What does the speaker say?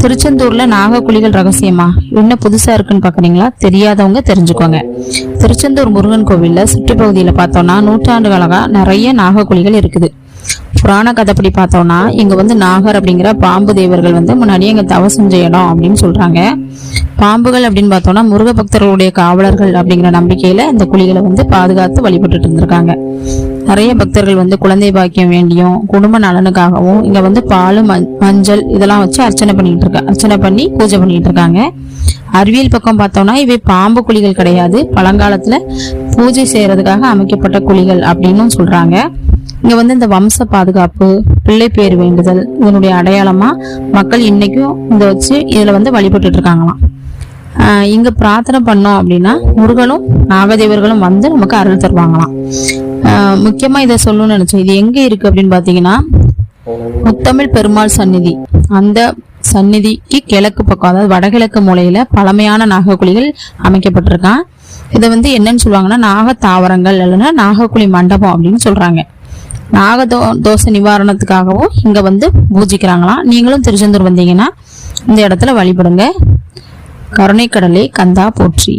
திருச்செந்தூர்ல நாகக்குழிகள் ரகசியமா? என்ன புதுசா இருக்குன்னு பாக்குறீங்களா? தெரியாதவங்க தெரிஞ்சுக்கோங்க. திருச்செந்தூர் முருகன் கோவில்ல சுற்றுப்பகுதியில பார்த்தோம்னா நூற்றாண்டுகளாக நிறைய நாகக்குழிகள் இருக்குது. புராண கதைப்படி பார்த்தோம்னா இங்க வந்து நாகர் அப்படிங்கிற பாம்பு தேவர்கள் வந்து முன்னாடியே இங்க தவ செஞ்ச இடம் அப்படின்னு சொல்றாங்க. பாம்புகள் அப்படின்னு பார்த்தோம்னா முருக பக்தர்களுடைய காவலர்கள் அப்படிங்கிற நம்பிக்கையில இந்த குழிகளை வந்து பாதுகாத்து வழிபட்டுட்டு இருந்திருக்காங்க. நிறைய பக்தர்கள் வந்து குழந்தை பாக்கியம் வேண்டியும் குடும்ப நலனுக்காகவும் இங்க வந்து பால் மஞ்சள் இதெல்லாம் வச்சு அர்ச்சனை பண்ணிட்டு இருக்க அர்ச்சனை பண்ணி பூஜை பண்ணிட்டு இருக்காங்க. அறிவியல் பக்கம் பார்த்தோம்னா இவை பாம்பு குழிகள் கிடையாது. பழங்காலத்துல பூஜை செய்யறதுக்காக அமைக்கப்பட்ட குழிகள் அப்படின்னும் சொல்றாங்க. இங்க வந்து இந்த வம்ச பாதுகாப்பு பிள்ளை பேர் வேண்டுதல் இதனுடைய அடையாளமா மக்கள் இன்னைக்கும் இதை வச்சு இதுல வந்து வழிபட்டு இருக்காங்களாம். இங்க பிரார்த்தனை பண்ணோம் அப்படின்னா முருகனும் நாகதேவர்களும் வந்து நமக்கு அருள் தருவாங்களாம். முக்கியமாக முக்கியமா இதை சொல்லணும்னு நினைச்சேன். இது எங்க இருக்கு அப்படின்னு பாத்தீங்கன்னா முத்தமிழ் பெருமாள் சந்நிதி. அந்த சந்நிதிக்கு கிழக்கு பக்கம் அதாவது வடகிழக்கு மூலையில பழமையான நாகக்குழிகள் அமைக்கப்பட்டிருக்கான். இதை வந்து என்னன்னு சொல்லுவாங்கன்னா நாக தாவரங்கள் இல்லைன்னா நாகக்குழி மண்டபம் அப்படின்னு சொல்றாங்க. நாகதோ தோசை நிவாரணத்துக்காகவும் இங்க வந்து பூஜிக்கிறாங்களாம். நீங்களும் திருச்செந்தூர் வந்தீங்கன்னா இந்த இடத்துல வழிபடுங்க. கருணைக்கடலே கந்தா போற்றி.